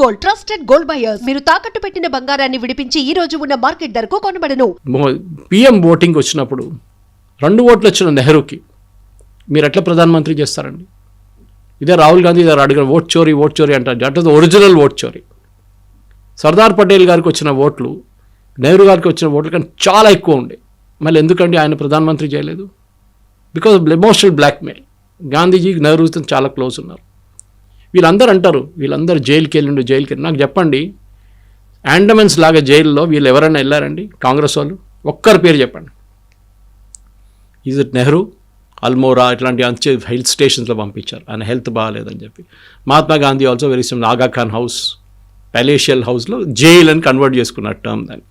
Gold trusted gold buyers మీరు తాకట్టు పెట్టిన బంగారాన్ని విడిపించి ఈ రోజు ఉన్న మార్కెట్ ధరకు కొనబడను. పిఎం ఓటింగ్ వచ్చినప్పుడు రెండు ఓట్లు వచ్చిన నెహ్రూకి మీరు ఎట్లా ప్రధానమంత్రి చేస్తారండి? ఇదే రాహుల్ గాంధీ గారు అడిగిన ఓట్ చోరీ ఓట్ చోరీ అంటారు. అంటే ఒరిజినల్ ఓట్ చోరీ. సర్దార్ పటేల్ గారికి వచ్చిన ఓట్లు నెహ్రూ గారికి వచ్చిన ఓట్లు కానీ చాలా ఎక్కువ ఉండే. మళ్ళీ ఎందుకండి ఆయన ప్రధానమంత్రి చేయలేదు? బికాజ్ ఎమోషనల్ బ్లాక్మెయిల్ గాంధీజీ నెహ్రూతో చాలా క్లోజ్ ఉన్నారు. వీళ్ళందరూ అంటారు వీళ్ళందరూ జైలుకి వెళ్ళిండు జైలుకి వెళ్ళి నాకు చెప్పండి యాండమెన్స్ లాగా జైల్లో వీళ్ళు ఎవరైనా వెళ్ళారండి? కాంగ్రెస్ వాళ్ళు? ఒక్కరి పేరు చెప్పండి. ఈజ్ ఇట్ నెహ్రూ అల్మోరా ఇట్లాంటి అంచే హెల్త్ స్టేషన్స్లో పంపించారు. ఆయన హెల్త్ బాగాలేదని చెప్పి. మహాత్మా గాంధీ ఆల్సో వెరీ సిమ్ ఆగా ఖాన్ హౌస్ ప్యాలేషియల్ హౌస్లో జైల్ అని కన్వర్ట్ చేసుకున్న టర్మ్ దాన్ని.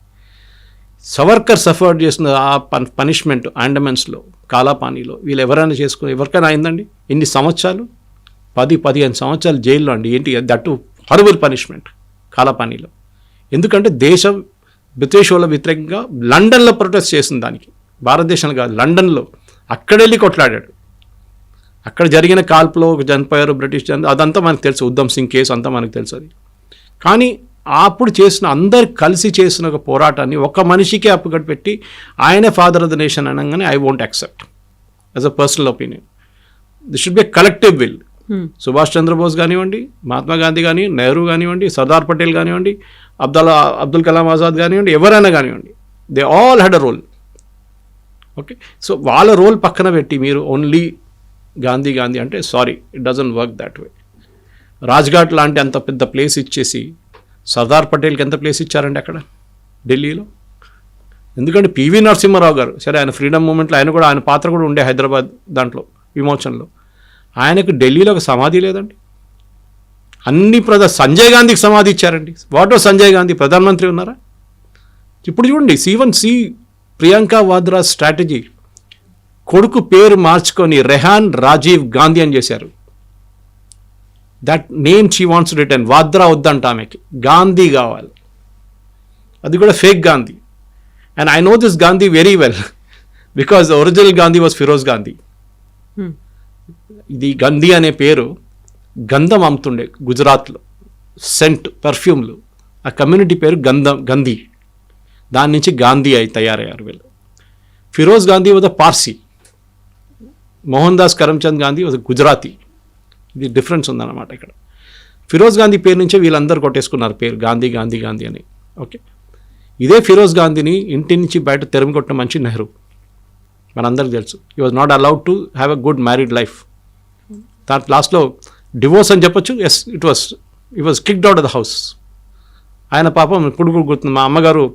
సవర్కర్ సఫర్ చేసిన ఆ పన్ పనిష్మెంట్ ఆండమెన్స్లో కాలాపానీలో వీళ్ళు ఎవరైనా చేసుకుని ఎవరికైనా అయిందండి? ఇన్ని సంవత్సరాలు? పది పదిహేను సంవత్సరాలు జైల్లో అండి. ఏంటి? దట్టు హరబుల్ పనిష్మెంట్ కాలపానీలో ఎందుకంటే దేశం బ్రిటిష్ వాళ్ళ వ్యతిరేకంగా లండన్లో ప్రొటెస్ట్ చేసింది దానికి. భారతదేశంలో కాదు లండన్లో. అక్కడెళ్ళి కొట్లాడాడు. అక్కడ జరిగిన కాల్పులో ఒక చనిపోయారు బ్రిటిష్ జన్ అదంతా మనకు తెలుసు. ఉద్దమ్ సింగ్ కేసు అంతా మనకు తెలుసు అది. కానీ అప్పుడు చేసిన అందరు కలిసి చేసిన ఒక పోరాటాన్ని ఒక మనిషికే అప్పుగట్టు పెట్టి ఆయనే ఫాదర్ ఆఫ్ ద నేషన్ అనగానే I won't accept as a personal opinion this should be collective will Hmm. Subhash Chandra Bose కానివ్వండి మహాత్మా గాంధీ కానీ నెహ్రూ కానివ్వండి సర్దార్ పటేల్ కానివ్వండి అబ్దుల్ అబ్దుల్ కలాం ఆజాద్ కానివ్వండి ఎవరైనా కానివ్వండి they all had a role okay so వాళ్ళ రోల్ పక్కన పెట్టి మీరు ఓన్లీ గాంధీ గాంధీ అంటే sorry it doesn't work that way Rajghat లాంటి అంత పెద్ద ప్లేస్ ఇచ్చేసి సర్దార్ పటేల్కి ఎంత ప్లేస్ ఇచ్చారండి అక్కడ? ఢిల్లీలో? ఎందుకంటే పివి నరసింహారావు గారు సరే ఆయన ఫ్రీడమ్ మూమెంట్లో ఆయన కూడా ఆయన పాత్ర కూడా ఉండే హైదరాబాద్ దాంట్లో విమోచనలో. ఆయనకు ఢిల్లీలో ఒక సమాధి లేదండి. అన్ని ప్రధా సంజయ్ గాంధీకి సమాధి ఇచ్చారండి. వాటో సంజయ్ గాంధీ ప్రధానమంత్రి ఉన్నారా? ఇప్పుడు చూడండి సీవన్ సి ప్రియాంక వాద్రా స్ట్రాటజీ. కొడుకు పేరు మార్చుకొని రెహాన్ రాజీవ్ గాంధీ అని చేశారు. That name she wants return Vadra వద్దంట ఆమెకి. గాంధీ కావాలి. అది కూడా fake Gandhi. And I know this Gandhi very well because original Gandhi was Feroze Gandhi. Hmm. ఇది గంధీ అనే పేరు గంధం అమ్ముతుండే గుజరాత్లో. సెంట్ పర్ఫ్యూమ్లు ఆ కమ్యూనిటీ పేరు గంధం గంధీ. దాని నుంచి గాంధీ అయి తయారయ్యారు వీళ్ళు. ఫిరోజ్ గాంధీ ఒక పార్సీ. మోహన్ దాస్ కరమ్చంద్ గాంధీ ఒక గుజరాతీ. ఇది డిఫరెన్స్ ఉందన్నమాట ఇక్కడ. ఫిరోజ్ గాంధీ పేరు నుంచే వీళ్ళందరూ కొట్టేసుకున్నారు పేరు గాంధీ గాంధీ గాంధీ అని. ఓకే. ఇదే ఫిరోజ్ గాంధీని ఇంటి నుంచి బయట తెరమి కొట్టిన మంచి నెహ్రూ. మనందరికీ తెలుసు. He was not allowed to have a good married life దాని లాస్ట్లో డివోర్స్ అని చెప్పొచ్చు. Yes it was it was kicked out of the house ఆయన పాపం ఇప్పుడు కూడా గుర్తుంది. మా అమ్మగారు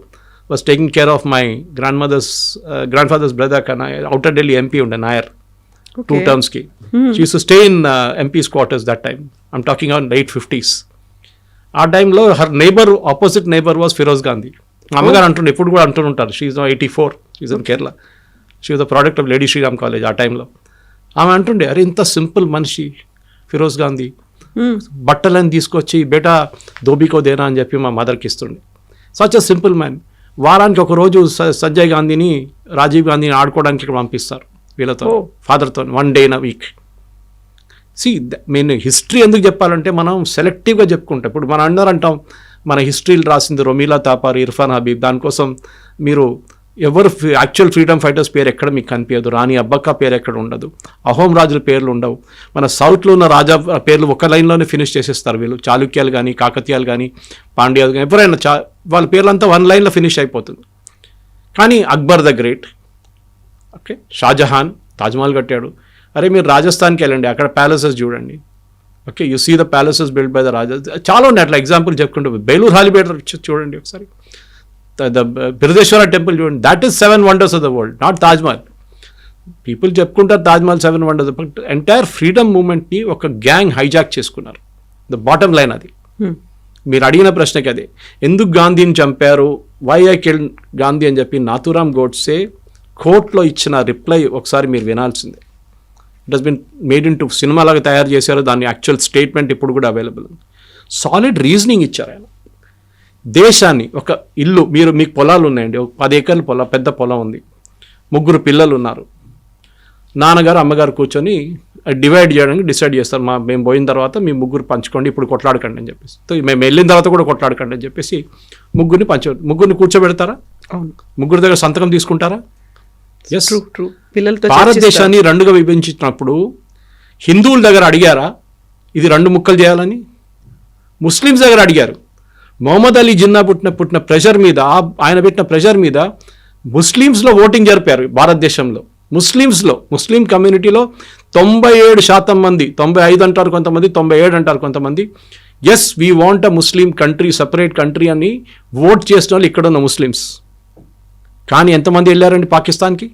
was taking care of my grandmother's grandfather's brother కన్నా అవుటర్ ఢిల్లీ ఎంపీ ఉండే Nair. Two టర్మ్స్కి she use stay in MPs quarters that time I'm talking on eight fifties ఆ టైంలో her neighbour opposite neighbour was Feroze Gandhi మా అమ్మగారు అంటుండే ఎప్పుడు కూడా అంటుంటారు she eighty four she in Kerala she was the product of Lady Shriram college ఆ టైంలో. ఆమె అంటుండే అరే ఇంత సింపుల్ మనిషి ఫిరోజ్ గాంధీ. బట్టలని తీసుకొచ్చి బేటా దోబికో దేనా అని చెప్పి మా మదర్కి ఇస్తుండే. Such a simple man. వారానికి ఒక రోజు స- సంజయ్ గాంధీని రాజీవ్ గాంధీని ఆడుకోవడానికి ఇక్కడ పంపిస్తారు వీళ్ళతో ఫాదర్తో one day in week. See నేను హిస్టరీ ఎందుకు చెప్పాలంటే మనం సెలెక్టివ్గా చెప్పుకుంటాం. ఇప్పుడు మనం అందరూ అంటాం మన హిస్టరీలు రాసింది రొమీలా తాపార్ ఇర్ఫాన్ హబీబ్ దానికోసం మీరు ఎవరు యాక్చువల్ ఫ్రీడమ్ ఫైటర్స్ పేరు ఎక్కడ మీకు కనిపించదు. రాణి అబ్బక్క పేరు ఎక్కడ ఉండదు. అహోం రాజుల పేర్లు ఉండవు. మన సౌత్లో ఉన్న రాజా పేర్లు ఒక లైన్లోనే ఫినిష్ చేసేస్తారు వీళ్ళు. చాళుక్యాలు కానీ కాకతీయాలు కానీ పాండ్యాలు కానీ ఎవరైనా చా వాళ్ళ పేర్లంతా వన్ లైన్లో ఫినిష్ అయిపోతుంది. కానీ Akbar the great. Okay? Shahjahan Taj Mahal కట్టాడు. అరే మీరు రాజస్థాన్కి వెళ్ళండి. అక్కడ ప్యాలెసెస్ చూడండి. Okay? You see the palaces build by the raja చాలా ఉన్నాయి. అట్లా ఎగ్జాంపుల్ చెప్పుకుంటూ బేలూర్ హాలిబేటర్ చూడండి ఒకసారి. ద బిరదేశ్వర టెంపుల్ చూడండి that is seven wonders of the world not Taj Mahal people చెప్పుకుంటారు Taj Mahal seven wonders but entire freedom మూమెంట్ని ఒక గ్యాంగ్ హైజాక్ చేసుకున్నారు. ద బాటమ్ లైన్ అది. మీరు అడిగిన ప్రశ్నకి అదే. ఎందుకు గాంధీని చంపారు? వై ఐ కిల్ గాంధీ అని చెప్పి నాథురామ్ గోడ్సే కోర్టులో ఇచ్చిన రిప్లై ఒకసారి మీరు వినాల్సిందే. It has been made in to cinema లాగా తయారు చేశారు. దాని యాక్చువల్ స్టేట్మెంట్ ఇప్పుడు కూడా అవైలబుల్ సాలిడ్ రీజనింగ్ ఇచ్చారు ఆయన. దేశాన్ని ఒక ఇల్లు మీరు మీకు పొలాలు ఉన్నాయండి. ఒక పది ఎకర్ల పొలం పెద్ద పొలం ఉంది. ముగ్గురు పిల్లలు ఉన్నారు. నాన్నగారు అమ్మగారు కూర్చొని డివైడ్ చేయడానికి డిసైడ్ చేస్తారు. మా మేము పోయిన తర్వాత మీ ముగ్గురు పంచుకోండి ఇప్పుడు కొట్లాడకండి అని చెప్పేసి. మేము వెళ్ళిన తర్వాత కూడా కొట్లాడకండి అని చెప్పేసి ముగ్గురిని పంచ ముగ్గురిని కూర్చోబెడతారా? అవును. ముగ్గురు దగ్గర సంతకం తీసుకుంటారా? ఎస్ ట్రూ పిల్లలతో. భారతదేశాన్ని రెండుగా విభజించినప్పుడు హిందువుల దగ్గర అడిగారా ఇది రెండు ముక్కలు చేయాలని? ముస్లిమ్స్ దగ్గర అడిగారు. మొహమ్మద్ అలీ జిన్నా పుట్టిన పుట్టిన ప్రెషర్ మీద ఆయన పెట్టిన ప్రెషర్ మీద ముస్లిమ్స్లో ఓటింగ్ జరిపారు భారతదేశంలో. ముస్లిమ్స్లో ముస్లిం కమ్యూనిటీలో తొంభై ఏడు శాతం మంది తొంభై ఐదు అంటారు కొంతమంది తొంభై ఏడు అంటారు కొంతమంది yes we want a Muslim country separate country అని ఓట్ చేసిన వాళ్ళు ఇక్కడ ఉన్న ముస్లిమ్స్. కానీ ఎంతమంది వెళ్ళారండి పాకిస్తాన్కి?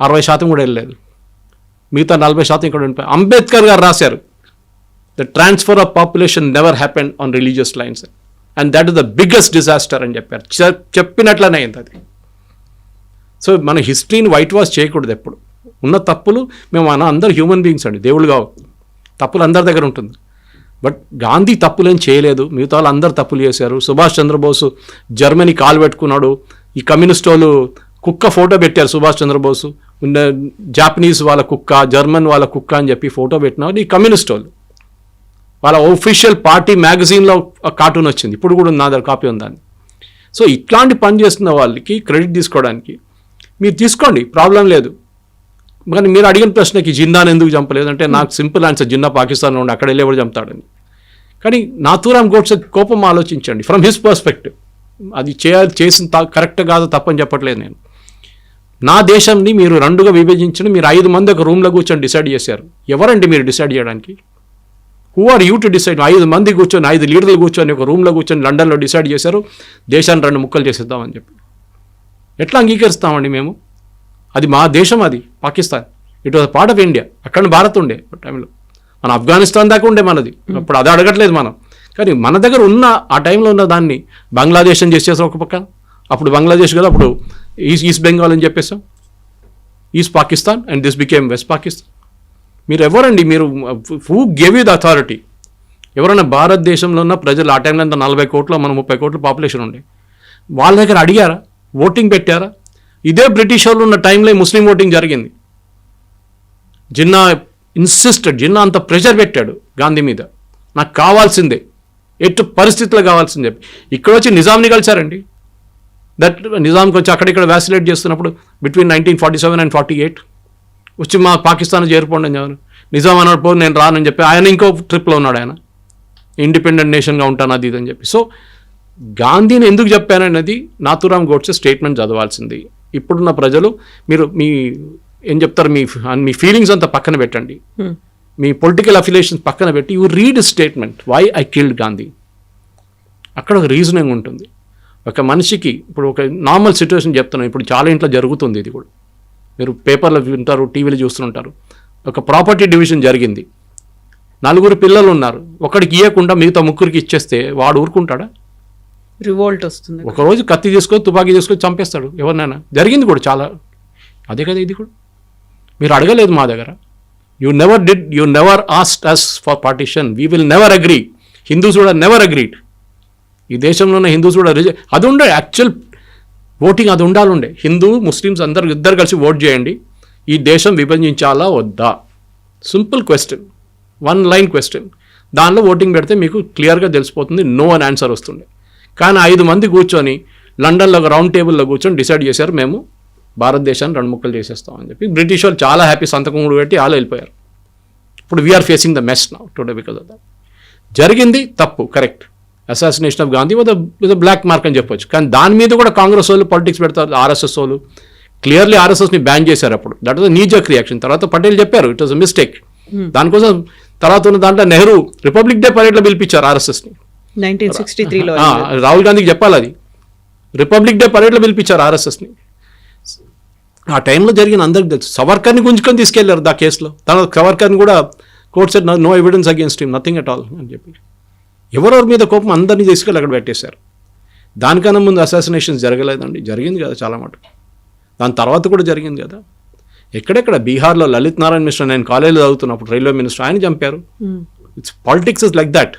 అరవై శాతం కూడా వెళ్ళలేదు. మిగతా నలభై శాతం ఇక్కడ ఉండిపోయి అంబేద్కర్ గారు రాశారు the transfer of population never happen on religious lines and that is the biggest disaster అని చెప్పారు. చెప్పినట్లనే అయింది అది. సో మన హిస్టరీని వైట్ వాష్ చేయకూడదు ఎప్పుడు. ఉన్న తప్పులు మేము మన అందరు హ్యూమన్ బీయింగ్స్ అండి. దేవుళ్ళు కావు. తప్పులు అందరి దగ్గర ఉంటుంది. బట్ గాంధీ తప్పులేం చేయలేదు. మిగతా వాళ్ళు అందరు తప్పులు చేశారు. సుభాష్ చంద్రబోసు జర్మనీ కాలు పెట్టుకున్నాడు. ఈ కమ్యూనిస్ట్ వాళ్ళు కుక్క ఫోటో పెట్టారు సుభాష్ చంద్రబోసు. జాపనీస్ వాళ్ళ కుక్క జర్మన్ వాళ్ళ కుక్క అని చెప్పి ఫోటో పెట్టినారు ఈ కమ్యూనిస్ట్ వాళ్ళు. వాళ్ళ ఒఫీషియల్ పార్టీ మ్యాగజైన్లో కార్టూన్ వచ్చింది. ఇప్పుడు కూడా ఉంది నా దగ్గర కాపీ ఉందని సో ఇట్లాంటి పని చేస్తున్న వాళ్ళకి క్రెడిట్ తీసుకోవడానికి మీరు తీసుకోండి ప్రాబ్లం లేదు. కానీ మీరు అడిగిన ప్రశ్నకి జిన్నాను ఎందుకు చంపలేదు? అంటే నాకు సింపుల్ ఆన్సర్ జిన్నా పాకిస్తాన్లో ఉండి అక్కడ వెళ్ళేవాడు చంపుతాడని. కానీ నాథూరామ్ గోడ్సే కోపం ఆలోచించండి ఫ్రమ్ హిస్ పర్స్పెక్టివ్ అది చేయాలి చేసిన త కరెక్ట్ కాదు తప్పని చెప్పట్లేదు నేను. నా దేశంని మీరు రెండుగా విభజించడం మీరు ఐదు మంది ఒక రూమ్లో కూర్చొని డిసైడ్ చేశారు. ఎవరండి మీరు డిసైడ్ చేయడానికి? Who are you to decide ఐదు మంది కూర్చొని ఐదు లీడర్లు కూర్చొని ఒక రూమ్లో కూర్చొని లండన్లో డిసైడ్ చేశారు. దేశాన్ని రెండు ముక్కలు చేసేద్దామని చెప్పి. ఎట్లా అంగీకరిస్తామండి మేము? అది మా దేశం అది Pakistan. It was part of India అక్కడ భారత్ ఉండే ఆ టైంలో మన ఆఫ్ఘనిస్తాన్ దాకా ఉండే మనది. అప్పుడు అది అడగట్లేదు మనం. కానీ మన దగ్గర ఉన్న ఆ టైంలో ఉన్న దాన్ని బంగ్లాదేశ్ అని చేసేసాం ఒక పక్కన. అప్పుడు బంగ్లాదేశ్ కదా అప్పుడు ఈస్ట్ ఈస్ట్ బెంగాల్ అని చెప్పేసాం east Pakistan and this became west Pakistan మీరు ఎవరండి మీరు who gave you the authority ఎవరైనా భారతదేశంలో ఉన్న ప్రజలు ఆ టైంలో అంతా నలభై కోట్ల మన ముప్పై కోట్ల పాపులేషన్ ఉండే? వాళ్ళ దగ్గర అడిగారా? ఓటింగ్ పెట్టారా? ఇదే బ్రిటిష్ వాళ్ళు ఉన్న టైంలో ముస్లిం ఓటింగ్ జరిగింది. జిన్నా ఇన్సిస్టెడ్ జిన్నా అంత ప్రెషర్ పెట్టాడు గాంధీ మీద. నాకు కావాల్సిందే. ఎటు పరిస్థితులు కావాల్సిందే. ఇక్కడ వచ్చి నిజాంని కలిశారండి. దట్ నిజాంకి వచ్చి అక్కడిక్కడ వ్యాసిలేట్ చేస్తున్నప్పుడు between nineteen forty seven and forty eight వచ్చి మా పాకిస్తాన్ చేరిపోండి అని చెప్పారు. నిజాం అన్నాడు పో నేను రానని చెప్పి ఆయన ఇంకో ట్రిప్లో ఉన్నాడు ఆయన. ఇండిపెండెంట్ నేషన్గా ఉంటాను అది ఇది అని చెప్పి. సో గాంధీని ఎందుకు చెప్పానన్నది నాథురామ్ గోడ్సే స్టేట్మెంట్ చదవాల్సింది. ఇప్పుడున్న ప్రజలు మీరు మీ ఏం చెప్తారు మీ మీ ఫీలింగ్స్ అంతా పక్కన పెట్టండి. మీ పొలిటికల్ అఫిలియేషన్స్ పక్కన పెట్టి you read statement why I killed Gandhi? అక్కడ ఒక రీజనింగ్ ఉంటుంది. ఒక మనిషికి ఇప్పుడు ఒక నార్మల్ సిచ్యువేషన్ చెప్తున్నాను ఇప్పుడు చాలా ఇంట్లో జరుగుతుంది ఇది కూడా. మీరు పేపర్లో వింటారు టీవీలో చూస్తుంటారు. ఒక ప్రాపర్టీ డివిజన్ జరిగింది. నలుగురు పిల్లలు ఉన్నారు. ఒకడికి ఇవ్వకుండా మిగతా ముగ్గురికి ఇచ్చేస్తే వాడు ఊరుకుంటాడా? రివోల్ట్ వస్తుంది. ఒకరోజు కత్తి తీసుకొని తుపాకీ తీసుకొని చంపేస్తాడు ఎవరినైనా. జరిగింది కూడా చాలా. అదే కదా ఇది కూడా. మీరు అడగలేదు మా దగ్గర. You never did you never asked us for partition we will never agree Hindus కూడా నెవర్ అగ్రీడ్ ఈ దేశంలో ఉన్న హిందూస్ కూడా రిజె అది ఉండే యాక్చువల్ ఓటింగ్ అది ఉండాలి ఉండే హిందూ ముస్లిమ్స్ అందరు ఇద్దరు కలిసి ఓట్ చేయండి. ఈ దేశం విభజించాలా వద్దా? Simple question one line question దానిలో ఓటింగ్ పెడితే మీకు క్లియర్గా తెలిసిపోతుంది నో అని ఆన్సర్ వస్తుండే. కానీ ఐదు మంది కూర్చొని లండన్లో ఒక రౌండ్ టేబుల్లో కూర్చొని డిసైడ్ చేశారు మేము భారతదేశాన్ని రెండు ముక్కలు చేసేస్తామని చెప్పి బ్రిటిష్ వాళ్ళు చాలా హ్యాపీ సంతకం కూడా పెట్టి వాళ్ళు వెళ్ళిపోయారు. ఇప్పుడు we are facing the mess నా టుడే బికాస్ ఆఫ్ దట్ జరిగింది తప్పు correct assassination of Gandhi with with black mark అని చెప్పొచ్చు. కానీ దాని మీద కూడా కాంగ్రెస్ వాళ్ళు పాలిటిక్స్ పెడతారు ఆర్ఎస్ఎస్ వాళ్ళు. క్లియర్లీ ఆర్ఎస్ఎస్ని బ్యాన్ చేశారు అప్పుడు. దట్ వాజ్ నీజక్ రియాక్షన్ తర్వాత పటేల్ చెప్పారు ఇట్ వాజ్ అ మిస్టేక్ దానికోసం తర్వాత ఉన్న దాంట్లో నెహ్రూ రిపబ్లిక్ డే పరేడ్లో పిలిపించారు ఆర్ఎస్ఎస్ని రాహుల్ గాంధీకి చెప్పాలి అది. రిపబ్లిక్ డే పరేడ్లో పిలిపించారు ఆర్ఎస్ఎస్ని ఆ టైంలో జరిగిన అందరికి తెలుసు. సవర్కర్ని గుంజుకొని తీసుకెళ్ళారు దా కేసులో. తన సవర్కర్ని కూడా court said no evidence against him nothing at all అని చెప్పి. ఎవరెవరి మీద కోపం అందరినీ తీసుకెళ్ళి అక్కడ పెట్టేశారు. దానికన్నా ముందు అసాసినేషన్స్ జరగలేదండి. జరిగింది కదా చాలా మటుకు. దాని తర్వాత కూడా జరిగింది కదా. ఎక్కడెక్కడ? బీహార్లో లలిత్ నారాయణ మిశ్రా నేను కాలేజీలో చదువుతున్నప్పుడు రైల్వే మినిస్టర్ ఆయన చంపారు. It's politics is like that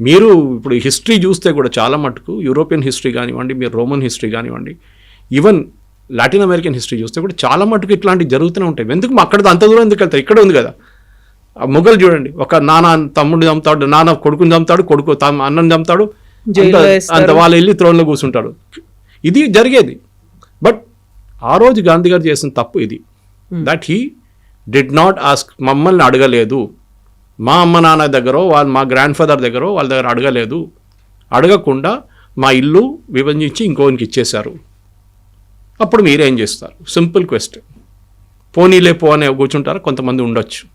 మీరు ఇప్పుడు హిస్టరీ చూస్తే కూడా చాలా మటుకు యూరోపియన్ హిస్టరీ కానివ్వండి మీరు రోమన్ హిస్టరీ కానివ్వండి ఈవెన్ లాటిన్ అమెరికన్ హిస్టరీ చూస్తే కూడా చాలా మటుకు ఇట్లాంటివి జరుగుతూనే ఉంటాయి. ఎందుకు అక్కడ అంత దూరం ఎందుకు వెళ్తారు? ఇక్కడ ఉంది కదా. ఆ మొఘలు చూడండి. ఒక నాన్న తమ్ముడిని చంపుతాడు నాన్న కొడుకుని చంపుతాడు కొడుకు తమ అన్నం చంపుతాడు అంత- వాళ్ళు వెళ్ళి త్రోన్లో కూర్చుంటాడు. ఇది జరిగేది. బట్ ఆ రోజు గాంధీ గారు చేసిన తప్పు ఇది. That he did not ask మమ్మల్ని అడగలేదు. మా అమ్మ నాన్న దగ్గర వాళ్ళ మా గ్రాండ్ ఫాదర్ దగ్గర వాళ్ళ దగ్గర అడగలేదు. అడగకుండా మా ఇల్లు విభజించి ఇంకోనికి ఇచ్చేశారు. అప్పుడు మీరేం చేస్తారు? సింపుల్ క్వశ్చన్ పోనీలే పో అనే కూర్చుంటారు? కొంతమంది ఉండొచ్చు.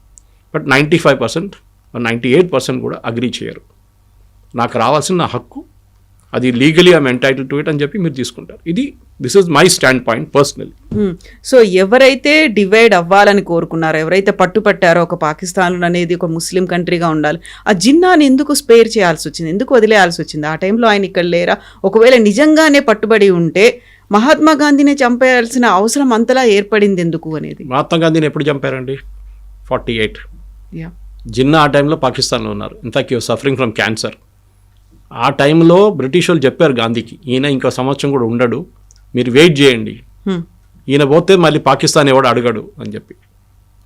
But ninety five percent ninety eight percent కూడా అగ్రీ చేయరు. నాకు రావాల్సిన నా హక్కు అది legally I'm entitle to it అని చెప్పి మీరు తీసుకుంటారు. ఇది this is my stand point personally so ఎవరైతే డివైడ్ అవ్వాలని కోరుకున్నారో ఎవరైతే పట్టుపట్టారో ఒక పాకిస్తాన్ అనేది ఒక ముస్లిం కంట్రీగా ఉండాలి ఆ జిన్నాని ఎందుకు స్పేర్ చేయాల్సి వచ్చింది? ఎందుకు వదిలేయాల్సి వచ్చింది? ఆ టైంలో ఆయన ఇక్కడ లేరా? ఒకవేళ నిజంగానే పట్టుబడి ఉంటే మహాత్మా గాంధీని చంపేయాల్సిన అవసరం అంతలా ఏర్పడింది ఎందుకు అనేది? మహాత్మా గాంధీని ఎప్పుడు చంపారండి? ఫార్టీ ఎయిట్ జిన్నా ఆ టైంలో పాకిస్తాన్లో ఉన్నారు. In fact you suffering from cancer ఆ టైంలో బ్రిటిష్ వాళ్ళు చెప్పారు గాంధీకి ఈయన ఇంకో సంవత్సరం కూడా ఉండడు. మీరు వెయిట్ చేయండి. ఈయన పోతే మళ్ళీ పాకిస్తాన్ ఎవడు అడగడు అని చెప్పి.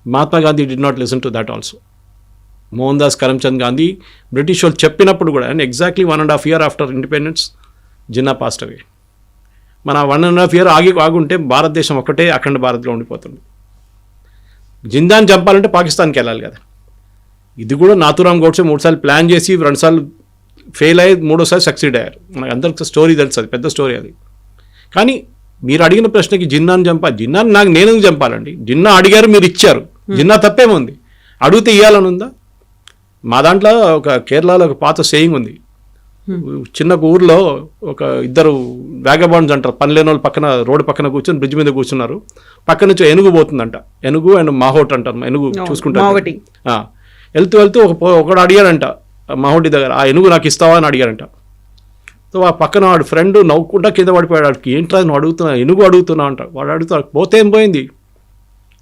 Mahatma Gandhi did not listen to that also Mohandas Karamchand Gandhi British వాళ్ళు చెప్పినప్పుడు కూడా and exactly one and half year after independence Jinnah passed away మన వన్ అండ్ హాఫ్ ఇయర్ ఆగి ఆగుంటే భారతదేశం ఒక్కటే అఖండ భారత్లో ఉండిపోతుంది. జిందాన్ చంపాలంటే పాకిస్తాన్కి వెళ్ళాలి కదా. ఇది కూడా నాథురామ్ గౌడ్సే మూడుసార్లు ప్లాన్ చేసి రెండుసార్లు ఫెయిల్ అయ్యి మూడోసారి సక్సీడ్ అయ్యారు. మనకు అందరికి స్టోరీ తెలుసు అది పెద్ద స్టోరీ అది. కానీ మీరు అడిగిన ప్రశ్నకి జిన్నాను చంపా జిన్నాను నాకు నేను చంపాలండి? జిన్నా అడిగారు మీరు ఇచ్చారు. జిన్నా తప్పేముంది? అడిగితే ఇవ్వాలని ఉందా? మా దాంట్లో ఒక కేరళలో ఒక పాత సేయింగ్ ఉంది. చిన్న ఊర్లో ఒక ఇద్దరు వ్యాగబాండ్స్ అంటారు పని లేని వాళ్ళు పక్కన రోడ్డు పక్కన కూర్చొని బ్రిడ్జ్ మీద కూర్చున్నారు. పక్క నుంచి ఏనుగు పోతుందంట. ఏనుగు అండ్ మాహోట్ అంటారు అవును, చూసుకుంటారు. వెళ్తూ వెళ్తూ ఒక ఒకడు అడిగాడంట ఆ మాహోటి దగ్గర ఆ ఏనుగు నాకు ఇస్తావా? అని అడిగాడంట. సో ఆ పక్కన వాడు ఫ్రెండ్ నవ్వుకుంటా కింద పడిపోయాడు. వాడికి ఏంట్రా నువ్వు అడుగుతున్నా ఏనుగు అడుగుతున్నావు అంట. వాడు అడుగుతాడు పోతే ఏం పోయింది?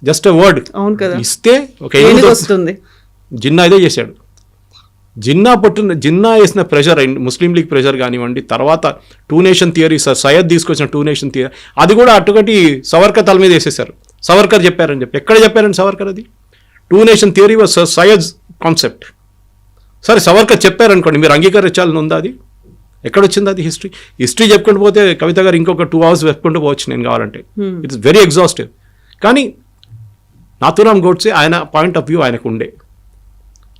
Just a word. అవును కదా. ఇస్తే ఒక వస్తుంది. జిన్నా ఇదే చేశాడు. జిన్నా పట్టిన జిన్నా వేసిన ప్రెషర్ ముస్లిం లీగ్ ప్రెషర్ కానివ్వండి తర్వాత two nation theory sir Syed తీసుకొచ్చిన టూ నేషన్ థియరీ అది కూడా అటుకటి సవర్కర్ తల మీద వేసేశారు. సవర్కర్ చెప్పారని చెప్పి ఎక్కడ చెప్పారండి సవర్కర్ అది? Two nation theory was Syed concept. సరే సవర్కర్ చెప్పారనుకోండి మీరు అంగీకరించాలని ఉందా అది? ఎక్కడ వచ్చింది అది హిస్టరీ? హిస్టరీ చెప్పుకుంటూ పోతే కవిత గారు ఇంకొక టూ అవర్స్ చెప్పుకుంటూ పోవచ్చు నేను కావాలంటే. ఇట్స్ వెరీ ఎగ్జాస్టివ్ కానీ నాథురామ్ గోడ్సే ఆయన పాయింట్ ఆఫ్ వ్యూ ఆయనకు ఉండే.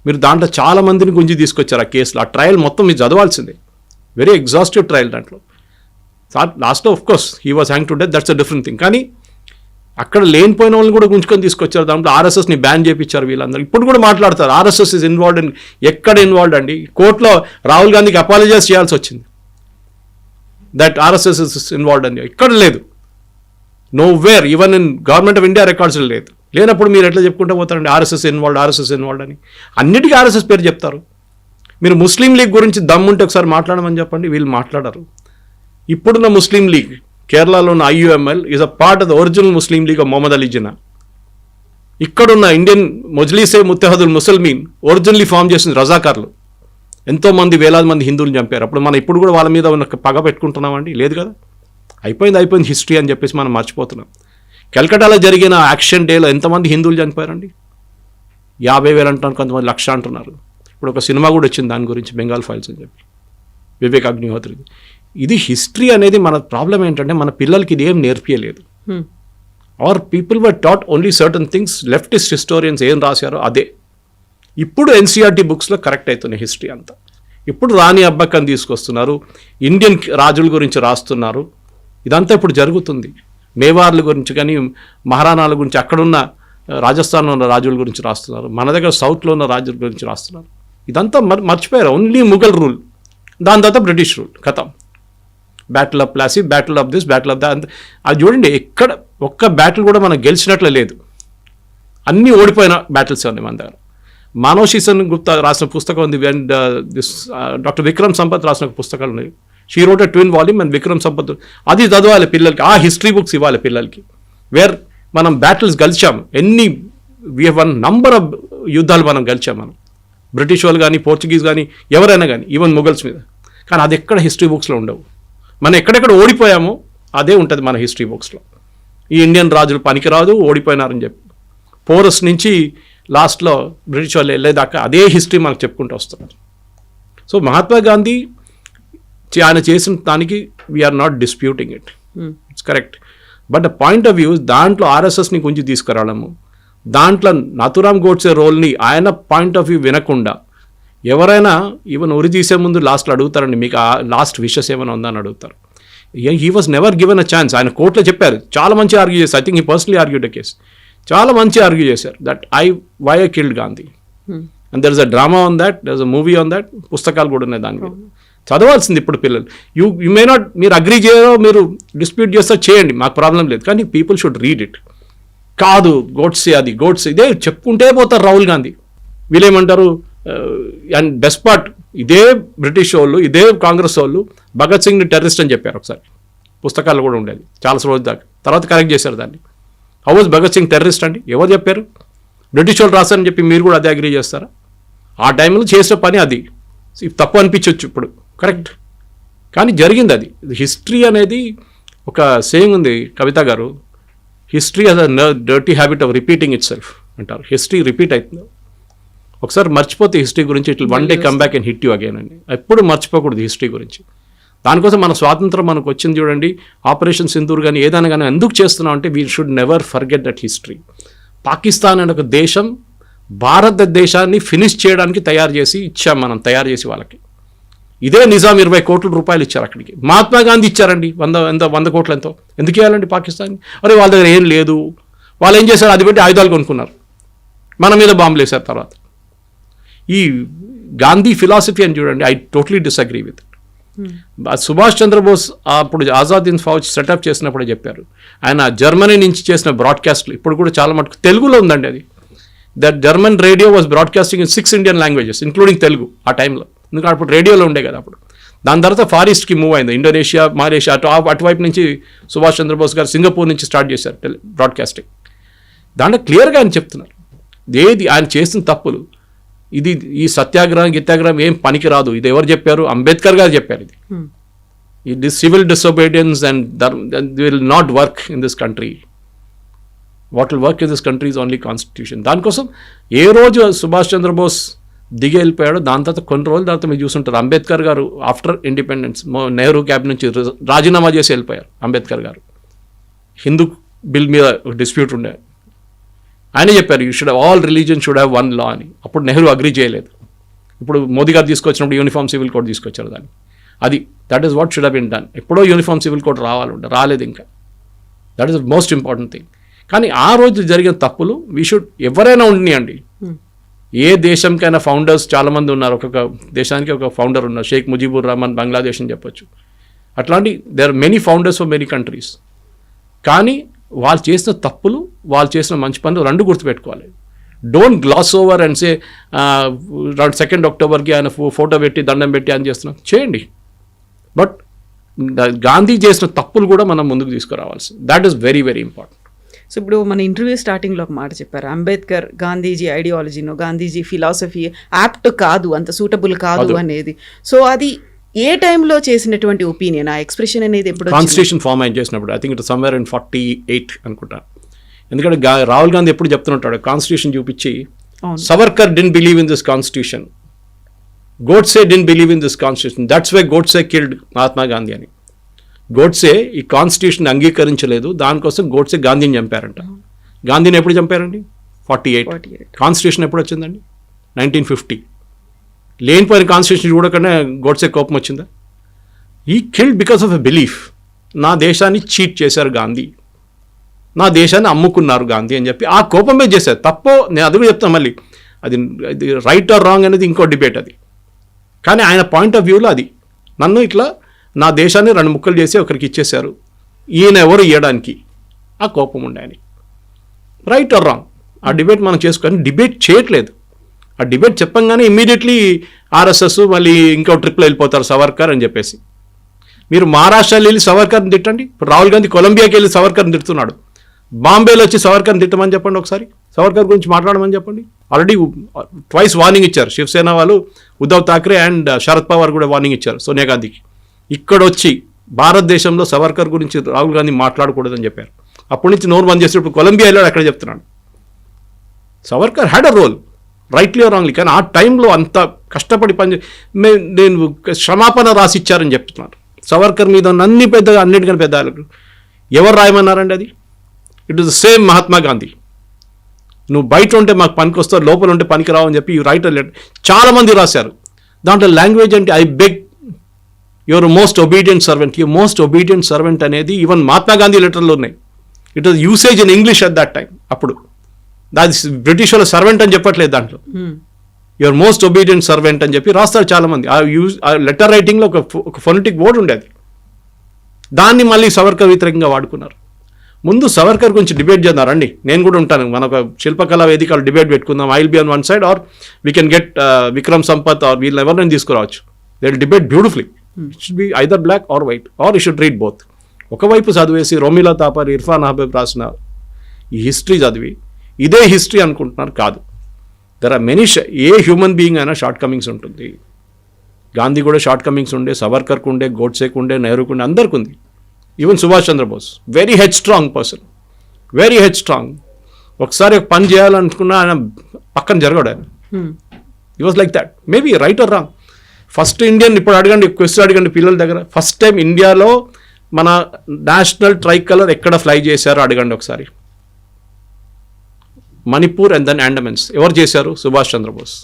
మీరు దాంట్లో చాలా మందిని గుంజి తీసుకొచ్చారు ఆ కేసులో. ఆ ట్రయల్ మొత్తం మీరు చదవాల్సిందే. వెరీ ఎగ్జాస్టివ్ ట్రయల్ దాంట్లో. లాస్ట్లో of course he was hang to death that's a different thing కానీ అక్కడ లేనిపోయిన వాళ్ళని కూడా గుంజుకొని తీసుకొచ్చారు. దాంట్లో ఆర్ఎస్ఎస్ని బ్యాన్ చేయించారు వీళ్ళందరూ. ఇప్పుడు కూడా మాట్లాడతారు. ఆర్ఎస్ఎస్ ఇస్ ఇన్వాల్వ్డ్ ఇన్ ఎక్కడ ఇన్వాల్వ్డ్ అండి? కోర్టులో రాహుల్ గాంధీకి అపాలజైజ్ చేయాల్సి వచ్చింది. దట్ ఆర్ఎస్ఎస్ ఇస్ ఇన్వాల్వ్డ్ అని. ఇక్కడ లేదు. No where even in government of India records లేదు. లేనప్పుడు మీరు ఎట్లా చెప్పుకుంటూ పోతారండి? ఆర్ఎస్ఎస్ ఇన్వాల్వ్డ్ ఆర్ఎస్ఎస్ ఇన్వాల్వ్డ్ అని. అన్నిటికీ ఆర్ఎస్ఎస్ పేరు చెప్తారు. మీరు ముస్లిం లీగ్ గురించి దమ్ముంటే ఒకసారి మాట్లాడమని చెప్పండి. వీళ్ళు మాట్లాడరు. ఇప్పుడున్న ముస్లిం లీగ్ కేరళలో ఉన్న IUML is a part of the original Muslim League of Mohammad Ali Jinnah ఇక్కడున్న Indian Majlise Ittehadul Muslimeen originally form చేసిన రజాకార్లు. ఎంతో మంది వేలాది మంది హిందువులు చంపారు. అప్పుడు మనం ఇప్పుడు కూడా వాళ్ళ మీద ఉన్న పగ పెట్టుకుంటున్నామండి లేదు కదా? అయిపోయింది అయిపోయింది హిస్టరీ అని చెప్పేసి మనం మర్చిపోతున్నాం. కలకటాలో జరిగిన యాక్షన్ డేలో ఎంతమంది హిందువులు చనిపోయారండి? యాభై వేలు అంటున్నారు కొంతమంది లక్ష అంటున్నారు. ఇప్పుడు ఒక సినిమా కూడా వచ్చింది దాని గురించి బెంగాల్ ఫైల్స్ అని చెప్పి. వివేక్ అగ్నిహోత్రి. ఇది హిస్టరీ అనేది మన ప్రాబ్లం ఏంటంటే మన పిల్లలకి ఇది ఏం నేర్పియలేదు. Hmm. Our people were taught only certain things leftist historians ఏం రాశారో అదే. ఇప్పుడు ఎన్సీఆర్టీ బుక్స్లో కరెక్ట్ అవుతున్నాయి హిస్టరీ అంతా. ఇప్పుడు రాణి అబ్బక్కని తీసుకొస్తున్నారు. ఇండియన్ రాజుల గురించి రాస్తున్నారు. ఇదంతా ఇప్పుడు జరుగుతుంది. మేవార్ల గురించి కానీ మహారాణాల గురించి అక్కడున్న రాజస్థాన్లో ఉన్న రాజుల గురించి రాస్తున్నారు. మన దగ్గర సౌత్లో ఉన్న రాజుల గురించి రాస్తున్నారు. ఇదంతా మర్ మర్చిపోయారు. ఓన్లీ ముఘల్ రూల్ దాని తర్వాత బ్రిటిష్ రూల్ కథం. Battle of Plassey battle of this battle of దా అది చూడండి ఎక్కడ ఒక్క బ్యాటిల్ కూడా మనం గెలిచినట్లే లేదు. అన్నీ ఓడిపోయిన బ్యాటిల్స్ ఉన్నాయి మన దగ్గర. మానవ్ శీసన్ గుప్తా రాసిన పుస్తకం ఉంది. And this doctor Vikram Sampath రాసిన పుస్తకాలు ఉన్నాయి she wrote twin volume and Vikram Sampath అది చదవాలి పిల్లలకి ఆ హిస్టరీ బుక్స్ ఇవ్వాలి పిల్లలకి. వేర్ మనం బ్యాటిల్స్ గెలిచాము ఎన్ని వి వన్ నంబర్ ఆఫ్ యుద్ధాలు మనం గెలిచాం మనం. బ్రిటిష్ వాళ్ళు కానీ పోర్చుగీస్ కానీ ఎవరైనా కానీ ఈవెన్ మొఘల్స్ మీద. కానీ అది ఎక్కడ హిస్టరీ బుక్స్లో ఉండవు. మనం ఎక్కడెక్కడ ఓడిపోయామో అదే ఉంటుంది మన హిస్టరీ బుక్స్లో. ఈ ఇండియన్ రాజులు పనికిరాదు ఓడిపోయినారని చెప్పి. పోరస్ నుంచి లాస్ట్లో బ్రిటిష్ వాళ్ళు వెళ్ళేదాకా అదే హిస్టరీ మనకు చెప్పుకుంటూ వస్తున్నారు. సో మహాత్మా గాంధీ ఆయన చేసిన దానికి we are not disputing it it's correct but the point of view దాంట్లో ఆర్ఎస్ఎస్ని కొంచెం తీసుకురావడము దాంట్లో నథురామ్ గోడ్సే రోల్ని ఆయన పాయింట్ ఆఫ్ వ్యూ వినకుండా ఎవరైనా ఈవెన్ ఉరి తీసే ముందు లాస్ట్లో అడుగుతారండి మీకు ఆ లాస్ట్ విషెస్ ఏమైనా ఉందని అడుగుతారు. He was never given a chance ఆయన కోర్టులో చెప్పారు. చాలా మంచి ఆర్గ్యూ చేశారు. I think he personally argued case చాలా మంచి ఆర్గ్యూ చేశారు that I why I killed Gandhi and there is a drama on that there is a movie on that పుస్తకాలు కూడా ఉన్నాయి దాని మీద. చదవాల్సింది ఇప్పుడు పిల్లలు. యూ యూ మే నాట్ మీరు అగ్రీ చేయరో మీరు డిస్ప్యూట్ చేస్తా చేయండి. మాకు ప్రాబ్లం లేదు. కానీ పీపుల్ షుడ్ రీడ్ ఇట్ కాదు గోడ్సే అది గోడ్సే ఇదే చెప్పుకుంటే పోతారు రాహుల్ గాంధీ. వీళ్ళేమంటారు అండ్ బెస్ట్ పార్ట్ ఇదే బ్రిటిష్ వాళ్ళు ఇదే కాంగ్రెస్ వాళ్ళు భగత్ సింగ్ని టెర్రరిస్ట్ అని చెప్పారు ఒకసారి. పుస్తకాలు కూడా ఉండేది. చాలా రోజుల దాకా. తర్వాత కరెక్ట్ చేశారు దాన్ని. హౌస్ భగత్ సింగ్ టెర్రరిస్ట్ అండి? ఎవరు చెప్పారు? బ్రిటిష్ వాళ్ళు రాశారని చెప్పి మీరు కూడా అదే అగ్రీ చేస్తారా? ఆ టైంలో చేసిన పని అది. తప్పు అనిపించవచ్చు ఇప్పుడు. కరెక్ట్ కానీ జరిగింది అది. హిస్టరీ అనేది ఒక సేయింగ్ ఉంది కవిత గారు. History as a dirty habit of repeating itself అంటారు. హిస్టరీ రిపీట్ అవుతుంది ఒకసారి మర్చిపోతే హిస్టరీ గురించి ఇట్లా one day come back and hit you again అండి. ఎప్పుడు మర్చిపోకూడదు హిస్టరీ గురించి. దానికోసం మన స్వాతంత్రం మనకు వచ్చింది చూడండి. ఆపరేషన్ సింధూర్ కానీ ఏదైనా కానీ ఎందుకు చేస్తున్నాం అంటే we should never forget that history Pakistan అనే ఒక దేశం భారతదేశాన్ని ఫినిష్ చేయడానికి తయారు చేసి ఇచ్చాం మనం తయారు చేసి వాళ్ళకి. ఇదే నిజాం ఇరవై కోట్ల రూపాయలు ఇచ్చారు అక్కడికి. మహాత్మా గాంధీ ఇచ్చారండి. వంద ఎంత వంద కోట్ల ఎంతో. ఎందుకు ఇవ్వాలండి పాకిస్తాన్ అరే వాళ్ళ దగ్గర ఏం లేదు. వాళ్ళు ఏం చేశారు? అది పెట్టి ఆయుధాలు కొనుక్కున్నారు. మన మీద బాంబులు వేశారు తర్వాత. ఈ గాంధీ ఫిలాసఫీ అని చూడండి I totally disagree with Subhash Chandra Bose అప్పుడు ఆజాద్ హింద్ ఫౌజ్ సెటప్ చేసినప్పుడే చెప్పారు. ఆయన జర్మనీ నుంచి చేసిన బ్రాడ్కాస్ట్లు ఇప్పుడు కూడా చాలా మటుకు తెలుగులో ఉందండి అది. That German radio was broadcasting in six Indian languages including Telugu ఆ టైంలో ఎందుకంటే అప్పుడు రేడియోలో ఉండే కదా అప్పుడు. దాని తర్వాత ఫారెస్ట్కి మూవ్ అయింది. ఇండోనేషియా మాలేషియా అటు అటువైపు నుంచి సుభాష్ చంద్రబోస్ గారు సింగపూర్ నుంచి స్టార్ట్ చేశారు బ్రాడ్కాస్టింగ్ దాంట్లో క్లియర్గా ఆయన చెప్తున్నారు. ఏది ఆయన చేసిన తప్పులు ఇది ఈ సత్యాగ్రహం గిత్యాగ్రహం ఏం పనికి రాదు ఇది ఎవరు చెప్పారు? అంబేద్కర్ గారు చెప్పారు ఇది. ఈ this civil disobedience and will not work in this country what will work in this country is only constitution దానికోసం ఏ రోజు సుభాష్ చంద్రబోస్ దిగి వెళ్ళిపోయాడో దాని తర్వాత కొన్ని రోజుల తర్వాత మీరు చూసుంటారు. అంబేద్కర్ గారు ఆఫ్టర్ ఇండిపెండెన్స్ నెహ్రూ క్యాబ్ నుంచి రాజీనామా చేసి వెళ్ళిపోయారు అంబేద్కర్ గారు. హిందూ బిల్ మీద డిస్ప్యూట్ ఉండే. ఆయన చెప్పారు you should all religion should have one law అని. అప్పుడు నెహ్రూ అగ్రీ చేయలేదు. ఇప్పుడు మోదీ గారు తీసుకొచ్చినప్పుడు యూనిఫామ్ సివిల్ కోడ్ తీసుకొచ్చారు దాన్ని. అది that is what should have been done ఎప్పుడో యూనిఫామ్ సివిల్ కోడ్ రావాలంటే రాలేదు ఇంకా. That is most important thing కానీ ఆ రోజు జరిగిన తప్పులు వీ షుడ్ ఎవరైనా ఉండనియండి. ఏ దేశంకైనా ఫౌండర్స్ చాలామంది ఉన్నారు. ఒక్కొక్క దేశానికి ఒక ఫౌండర్ ఉన్నారు. షేక్ ముజీబుర్ రహమాన్ బంగ్లాదేశ్ అని చెప్పొచ్చు. అట్లాంటి there are many founders of many countries కానీ వాళ్ళు చేసిన తప్పులు వాళ్ళు చేసిన మంచి పనులు రెండు గుర్తుపెట్టుకోవాలి. Don't glass over and say second అక్టోబర్కి ఆయన ఫోటో పెట్టి దండం పెట్టి అని చేస్తున్నాం. చేయండి. బట్ గాంధీ చేసిన తప్పులు కూడా మనం ముందుకు తీసుకురావాల్సి that is very very important so ఇప్పుడు మన ఇంటర్వ్యూ స్టార్టింగ్లో ఒక మాట చెప్పారు. అంబేద్కర్ గాంధీజీ ఐడియాలజీనో గాంధీజీ ఫిలాసఫీ యాప్ట్ కాదు అంత సూటబుల్ కాదు. అనేది. సో అది ఏ టైంలో చేసినటువంటి ఒపీనియన్? ఆ ఎక్స్ప్రెషన్ అనేది ఎప్పుడు? కాన్స్టిట్యూషన్ ఫామ్ అయిన చేసినప్పుడు I think it somewhere in forty eight అనుకుంటా. ఎందుకంటే రాహుల్ గాంధీ ఎప్పుడు చెప్తుంటాడు కాన్స్టిట్యూషన్ చూపించి. Savarkar didn't believe in this constitution Godse didn't believe in this constitution that's why Godse killed Mahatma Gandhi అని. గోడ్సే ఈ కాన్స్టిట్యూషన్ అంగీకరించలేదు దానికోసం గోడ్సే గాంధీని చంపారంట. గాంధీని ఎప్పుడు చంపారండి? Forty eight 48. కాన్స్టిట్యూషన్ ఎప్పుడు వచ్చిందండి? నైన్టీన్ ఫిఫ్టీ లేనిపోయిన కాన్స్టిట్యూషన్ చూడకనే గోడ్సే కోపం వచ్చిందా? He killed because of a belief నా దేశాన్ని చీట్ చేశారు గాంధీ. నా దేశాన్ని అమ్ముకున్నారు గాంధీ అని చెప్పి ఆ కోపమే చేశారు. తప్పో నేను అది కూడా చెప్తాను మళ్ళీ. అది అది రైట్ ఆర్ రాంగ్ అనేది ఇంకో డిబేట్ అది. కానీ ఆయన పాయింట్ ఆఫ్ వ్యూలో అది. నన్ను ఇట్లా నా దేశాన్ని రెండు ముక్కలు చేసి ఒకరికి ఇచ్చేశారు. ఈయన ఎవరు ఇవ్వడానికి ఆ కోపం ఉండే అని రైట్ ఆర్ రాంగ్ ఆ డిబేట్ మనం చేసుకొని డిబేట్ చేయట్లేదు. ఆ డిబేట్ చెప్పంగానే ఇమ్మీడియట్లీ ఆర్ఎస్ఎస్ మళ్ళీ ఇంకో ట్రిప్లో వెళ్ళిపోతారు సవర్కర్ అని చెప్పేసి. మీరు మహారాష్ట్రలో వెళ్ళి సవర్కర్ని తిట్టండి. ఇప్పుడు రాహుల్ గాంధీ కొలంబియాకి వెళ్ళి సవర్కర్ని తిడుతున్నాడు. బాంబేలో వచ్చి సవర్కర్ని తిట్టమని చెప్పండి ఒకసారి. సవర్కర్ గురించి మాట్లాడమని చెప్పండి. ఆల్రెడీ ట్వైస్ వార్నింగ్ ఇచ్చారు. శివసేన వాళ్ళు ఉద్ధవ్ థాక్రే అండ్ శరద్ పవార్ కూడా వార్నింగ్ ఇచ్చారు సోనియా గాంధీకి. ఇక్కడ వచ్చి భారతదేశంలో సవర్కర్ గురించి రాహుల్ గాంధీ మాట్లాడకూడదని చెప్పారు. అప్పటి నుంచి నోరు బంద్ చేసి ఇప్పుడు కొలంబియా వెళ్ళాడు అక్కడ చెప్తున్నాడు. Savarkar had a role rightly wrongly కానీ ఆ టైంలో అంత కష్టపడి పని మే- నేను క్షమాపణ రాసిచ్చారని చెప్తున్నారు. సవర్కర్ మీద ఉన్న అన్ని పెద్దగా అన్నిటికన్నా పెద్ద ఎవరు రాయమన్నారండి అది? It is the same Mahatma Gandhi నువ్వు బయట ఉంటే మాకు పనికి వస్తావు లోపల ఉంటే పనికి రావు అని చెప్పి రైటర్ లెటర్ చాలామంది రాశారు. దాంట్లో లాంగ్వేజ్ అంటే I beg your most obedient servant your most obedient servant అనేది ఈవెన్ మహాత్మా గాంధీ లెటర్లు ఉన్నాయి. It was usage in English at that time అప్పుడు. దాని బ్రిటిష్ వాళ్ళ సర్వెంట్ అని చెప్పట్లేదు దాంట్లో. యువర్ మోస్ట్ ఒబీడియంట్ సర్వెంట్ అని చెప్పి రాస్తారు చాలా మంది ఆ యూజ్ ఆ లెటర్ రైటింగ్లో ఒక ఒక ఫొనటిక్ వర్డ్ ఉండేది. దాన్ని మళ్ళీ సవర్కర్ వ్యతిరేకంగా వాడుకున్నారు. ముందు సవర్కర్ గురించి డిబేట్ చేద్దారండి నేను కూడా ఉంటాను. మన ఒక శిల్పకళా వేదికలు డిబేట్ పెట్టుకుందాం. I will be on one side or we can get Vikram Sampath or వీళ్ళు ఎవరినైనా తీసుకురావచ్చు. They will debate beautifully it should be either black or white or you should read both ఒకవైపు చదివేసి రోమిలా తాపర్ ఇర్ఫాన్ అహబీబ్ రాసిన ఈ హిస్టరీ చదివి ఇదే హిస్టరీ అనుకుంటున్నారు కాదు. There are many a human being అయినా షార్ట్ కమింగ్స్ ఉంటుంది. గాంధీ కూడా షార్ట్ కమింగ్స్ ఉండే సవర్కర్కు ఉండే గోడ్సేకు ఉండే నెహ్రూకు ఉండే అందరికి ఉంది. Even Subhash Chandra Bose very headstrong person very headstrong ఒకసారి ఒక పని చేయాలనుకున్నా ఆయన పక్కన జరగడు ఆయన. He was like that maybe right or wrong first Indian ఇప్పుడు అడగండి క్వశ్చన్ అడగండి పిల్లల దగ్గర. ఫస్ట్ టైం ఇండియాలో మన నేషనల్ ట్రై కలర్ ఎక్కడ ఫ్లై చేశారో అడగండి ఒకసారి. మణిపూర్ అండ్ దెన్ అండమెన్స్ ఎవరు చేశారు? సుభాష్ చంద్రబోస్.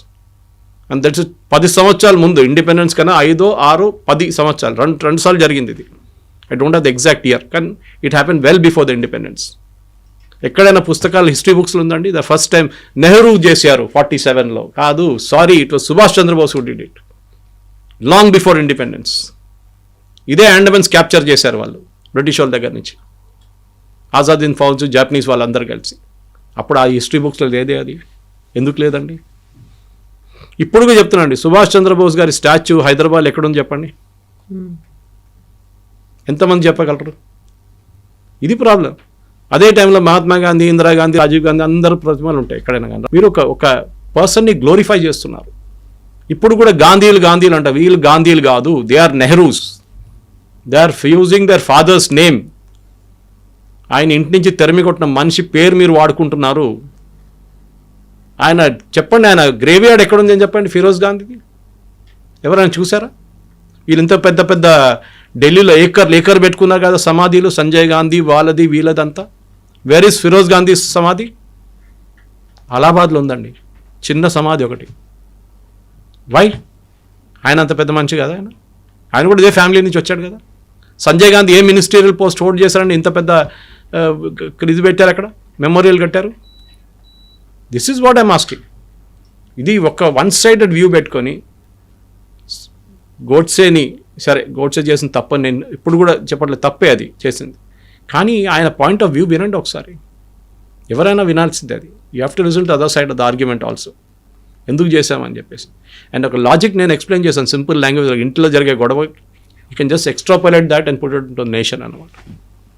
అండ్ దట్స్ పది సంవత్సరాల ముందు ఇండిపెండెన్స్ కన్నా ఐదో ఆరు పది సంవత్సరాలు. రెండు రెండు సార్లు జరిగింది ఇది. I don't have the exact year కానీ it happen well before the independence ఎక్కడైనా పుస్తకాలు హిస్టరీ బుక్స్లో ఉందండి? ద ఫస్ట్ టైం నెహ్రూ చేశారు ఫార్టీ సెవెన్లో కాదు sorry it was Subhash Chandra Bose who did it long before independence ఇదే అండమెన్స్ క్యాప్చర్ చేశారు వాళ్ళు బ్రిటిష్ వాళ్ళ దగ్గర నుంచి. ఆజాదీన్ ఫౌజ్ జాపనీస్ వాళ్ళందరూ కలిసి. అప్పుడు ఆ హిస్టరీ బుక్స్లో లేదే అది. ఎందుకు లేదండి? ఇప్పుడు కూడా చెప్తున్నాండి సుభాష్ చంద్రబోస్ గారి స్టాచ్యూ హైదరాబాద్ ఎక్కడుంది చెప్పండి? ఎంతమంది చెప్పగలరు? ఇది ప్రాబ్లం అదే టైంలో మహాత్మా గాంధీ ఇందిరాగాంధీ రాజీవ్ గాంధీ అందరూ ప్రతిమలు ఉంటాయి ఎక్కడైనా కానీ. మీరు ఒక ఒక పర్సన్ని గ్లోరిఫై చేస్తున్నారు. ఇప్పుడు కూడా గాంధీలు గాంధీలు అంట వీళ్ళు గాంధీలు కాదు they are Nehrus they are fusing their father's name ఆయన ఇంటి నుంచి తెరమి కొట్టిన మనిషి పేరు మీరు వాడుకుంటున్నారు. ఆయన చెప్పండి ఆయన గ్రేవియార్డ్ ఎక్కడుంది అని చెప్పండి ఫిరోజ్ గాంధీకి. ఎవరైనా చూసారా వీళ్ళు ఇంత పెద్ద పెద్ద ఢిల్లీలో ఏకర్ లేకర్ పెట్టుకున్నారు కదా సమాధిలు సంజయ్ గాంధీ వాళ్ళది వీళ్ళదంతా. వేర్ ఇస్ ఫిరోజ్ గాంధీ సమాధి? అలహాబాద్లో ఉందండి. చిన్న సమాధి ఒకటి. వై ఆయన అంత పెద్ద మనిషి కదా ఆయన. ఆయన కూడా ఇదే ఫ్యామిలీ నుంచి వచ్చాడు కదా. Sanjay Gandhi a ministerial post hold చేశారండి ఇంత పెద్ద ఇది పెట్టారు అక్కడ? మెమోరియల్ కట్టారు? This is what I'm asking ఇది ఒక వన్ సైడెడ్ వ్యూ పెట్టుకొని గోడ్సేని సరే గోడ్సే చేసిన తప్పని నేను ఇప్పుడు కూడా చెప్పట్లేదు తప్పే అది చేసింది. కానీ ఆయన పాయింట్ ఆఫ్ వ్యూ వినండి ఒకసారి. ఎవరైనా వినాల్సిందే అది. You have to result other side of the argument also ఎందుకు చేశామని చెప్పేసి. అండ్ ఒక లాజిక్ నేను ఎక్స్ప్లెయిన్ చేశాను సింపుల్ లాంగ్వేజ్ ఇంట్లో జరిగే గొడవ. You can just extrapolate that and put it nation అనమాట